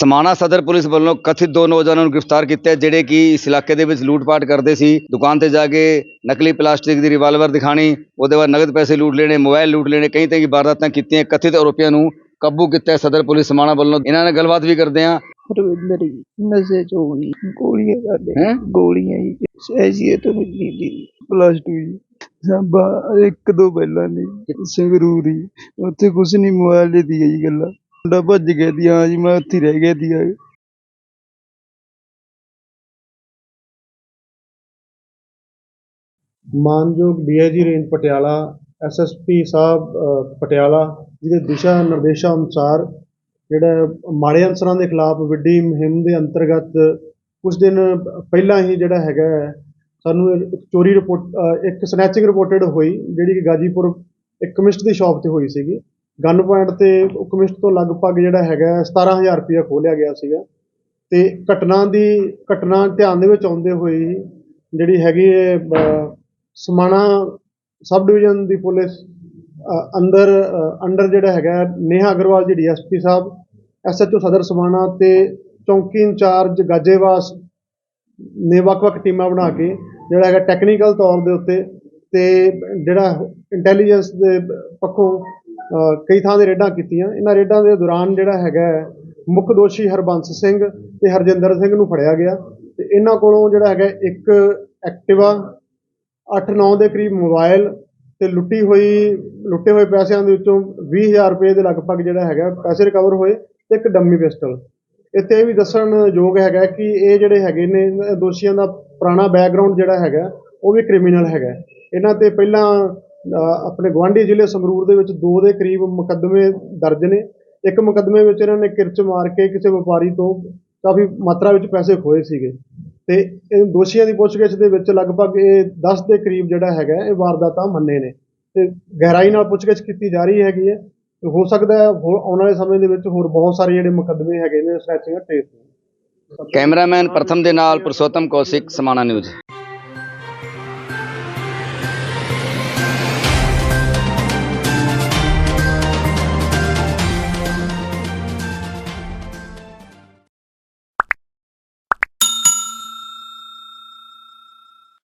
ਸਮਾਣਾ ਸਦਰ ਪੁਲਿਸ ਵੱਲੋਂ ਕਥਿਤ ਦੋ ਨੌਜਵਾਨਾਂ ਨੂੰ ਗ੍ਰਿਫਤਾਰ ਕੀਤਾ ਜਿਹੜੇ ਕਿ ਇਸ ਇਲਾਕੇ ਦੇ ਵਿੱਚ ਲੂਟਪਾਟ ਕਰਦੇ ਸੀ। ਦੁਕਾਨ ਤੇ ਜਾ ਕੇ ਨਕਲੀ ਪਲਾਸਟਿਕ ਦੀ ਰਿਵਾਲਵਰ ਦਿਖਾਣੀ ਉਹਦੇ ਬਾਅਦ ਨਗਦ ਪੈਸੇ ਲੂਟ ਲੈਣੇ ਮੋਬਾਈਲ ਲੂਟ ਲੈਣੇ ਕਈ ਤਰ੍ਹਾਂ ਦੀ ਵਾਰਦਾਤਾਂ ਕੀਤੀਆਂ ਕਥਿਤ ਆਰੋਪੀਆਂ ਨੂੰ ਕਾਬੂ ਕੀਤਾ ਸਦਰ ਪੁਲਿਸ ਸਮਾਣਾ ਵੱਲੋਂ। ਇਹਨਾਂ ਨਾਲ ਗੱਲਬਾਤ ਵੀ ਕਰਦੇ ਹਾਂ। ਰਵਿੰਦਰ ਜੀ ਨਸ਼ੇ ਚ ਹੋ ਗਈ ਗੋਲੀਆਂ ਕਰਦੇ ਹੈਂ? ਗੋਲੀਆਂ ਜੀ ਐਸੀਏ ਤੋਂ ਮਿਲੀ ਦੀ ਪਲੱਸ 2 ਜੀ ਸਾਬਾ ਇੱਕ ਦੋ ਪਹਿਲਾਂ ਨੇ ਸੰਗਰੂਰ ਉੱਥੇ ਕੁਛ ਨਹੀਂ ਮੋਬਾਈਲ ਦੀ ਜੀ ਗੱਲਾਂ। ਮੁੰਡਾ ਭੱਜ ਗਿਆ ਦੀ ਹਾਂ ਜੀ ਮੈਂ ਉੱਥੇ ਹੀ ਰਹਿ ਗਿਆ ਦੀ ਮਾਨਯੋਗ ਡੀਆਈਜੀ ਰੇਂਜ ਪਟਿਆਲਾ ਐਸਐਸਪੀ ਸਾਹਿਬ ਅ, ਪਟਿਆਲਾ ਜਿਹਦੇ ਦਿਸ਼ਾ ਨਿਰਦੇਸ਼ਾਂ ਅਨੁਸਾਰ ਜਿਹੜਾ ਮਾੜੇ ਅਨਸਰਾਂ ਦੇ ਖਿਲਾਫ ਵੱਡੀ ਮੁਹਿੰਮ ਦੇ ਅੰਤਰਗਤ ਕੁਝ ਦਿਨ ਪਹਿਲਾਂ ਹੀ ਜਿਹੜਾ ਹੈਗਾ ਹੈ, ਸਾਨੂੰ ਇੱਕ ਚੋਰੀ ਰਿਪੋਰਟ ਇੱਕ ਸਨੈਚਿੰਗ ਰਿਪੋਰਟਡ ਹੋਈ ਜਿਹੜੀ ਕਿ ਗਾਜੀਪੁਰ ਇੱਕ ਕਮਿਸਟ ਦੀ ਸ਼ਾਪ ਤੇ ਹੋਈ ਸੀਗੀ। ਗਨ ਪੁਆਇੰਟ ਤੇ ਕਮਿਸਟ ਤੋਂ ਲਗਭਗ ਜਿਹੜਾ ਹੈਗਾ 17000 ਰੁਪਇਆ ਖੋਲਿਆ ਗਿਆ ਸੀਗਾ। ਤੇ ਘਟਨਾ ਦੀ, ਘਟਨਾ ਧਿਆਨ ਦੇ ਵਿੱਚ ਆਉਂਦੇ ਹੋਏ ਜਿਹੜੀ ਹੈਗੀ ਹੈ ਸਮਾਣਾ ਸਬ ਡਿਵੀਜ਼ਨ ਦੀ ਪੁਲਿਸ ਅੰਦਰ ਅੰਡਰ ਜਿਹੜਾ ਹੈਗਾ ਨੇਹਾ ਅਗਰਵਾਲ ਜੀ ਡੀਐਸਪੀ ਸਾਹਿਬ ਐਸਐਚਓ ਸਦਰ ਸਮਾਣਾ ਤੇ ਚੌਂਕੀ ਇੰਚਾਰਜ ਗਾਜੇਵਾਸ ਨੇ ਵੱਖ-ਵੱਖ ਟੀਮਾਂ ਬਣਾ ਕੇ ਜਿਹੜਾ ਹੈਗਾ ਟੈਕਨੀਕਲ ਤੌਰ ਦੇ ਉੱਤੇ ਤੇ ਜਿਹੜਾ ਇੰਟੈਲੀਜੈਂਸ ਦੇ ਪੱਖੋਂ ਕਈ ਥਾਂ ਦੇ ਰੇਡਾਂ ਕੀਤੀਆਂ। ਇਹਨਾਂ ਰੇਡਾਂ ਦੇ ਦੌਰਾਨ ਜਿਹੜਾ ਹੈਗਾ ਮੁੱਖ ਦੋਸ਼ੀ ਹਰਬੰਸ ਸਿੰਘ ਤੇ ਹਰਜਿੰਦਰ ਸਿੰਘ ਨੂੰ ਫੜਿਆ ਗਿਆ। ਤੇ ਇਹਨਾਂ ਕੋਲੋਂ ਜਿਹੜਾ ਹੈਗਾ ਇੱਕ ਐਕਟਿਵਾ 8-9 ਦੇ ਕਰੀਬ ਮੋਬਾਈਲ ਤੇ ਲੁੱਟੀ ਹੋਈ, ਲੁੱਟੇ ਹੋਏ ਪੈਸਿਆਂ ਦੇ ਵਿੱਚੋਂ 20000 ਰੁਪਏ ਦੇ ਲਗਭਗ ਜਿਹੜਾ ਹੈਗਾ ਪੈਸੇ ਰਿਕਵਰ ਹੋਏ ਤੇ ਇੱਕ ਡੰਮੀ ਪਿਸਟਲ। ਇੱਥੇ ਇਹ ਵੀ ਦੱਸਣ ਯੋਗ ਹੈਗਾ ਕਿ ਇਹ ਜਿਹੜੇ ਹੈਗੇ ਨੇ ਦੋਸ਼ੀਆਂ ਦਾ ਪੁਰਾਣਾ ਬੈਕਗ੍ਰਾਉਂਡ ਜਿਹੜਾ ਹੈਗਾ, ਉਹ ਵੀ ਕ੍ਰਿਮੀਨਲ ਹੈਗਾ ਇਹਨਾਂ ਤੇ ਪਹਿਲਾਂ ਆਪਣੇ ਗਵਾਂਢੀ ਜ਼ਿਲ੍ਹੇ ਸੰਗਰੂਰ ਦੇ ਵਿੱਚ ਦੋ ਦੇ ਕਰੀਬ ਮੁਕੱਦਮੇ ਦਰਜ ਨੇ। ਇੱਕ ਮੁਕੱਦਮੇ ਵਿੱਚ ਇਹਨਾਂ ਨੇ ਕਿਰਚ ਮਾਰ ਕੇ ਕਿਸੇ ਵਪਾਰੀ ਤੋਂ ਕਾਫੀ ਮਾਤਰਾ ਵਿੱਚ ਪੈਸੇ ਖੋਏ ਸੀਗੇ। ਤੇ ਇਹ ਦੋਸ਼ੀਆਂ ਦੀ ਪੁੱਛਗਿੱਛ ਦੇ ਵਿੱਚ ਲਗਭਗ ਇਹ 10 ਦੇ ਕਰੀਬ ਜਿਹੜਾ ਹੈਗਾ, ਇਹ ਵਾਰਦਾਤਾਂ ਮੰਨੇ ਨੇ। ਤੇ ਗਹਿਰਾਈ ਨਾਲ ਪੁੱਛਗਿੱਛ ਕੀਤੀ ਜਾ ਰਹੀ ਹੈਗੀ ਹੈ। ਤੇ ਹੋ ਸਕਦਾ ਹੈ ਆਉਣ ਵਾਲੇ ਸਮੇਂ ਦੇ ਵਿੱਚ ਹੋਰ ਬਹੁਤ ਸਾਰੇ ਜਿਹੜੇ ਮੁਕੱਦਮੇ ਹੈਗੇ ਨੇ ਸਨੈਚਿੰਗ ਟ੍ਰੇਸ ਕੈਮਰਾਮੈਨ ਪ੍ਰਥਮ ਦੇ ਨਾਲ ਪੁਰਸ਼ੋਤਮ ਕੌਸ਼ਿਕ, ਸਮਾਣਾ ਨਿਊਜ਼।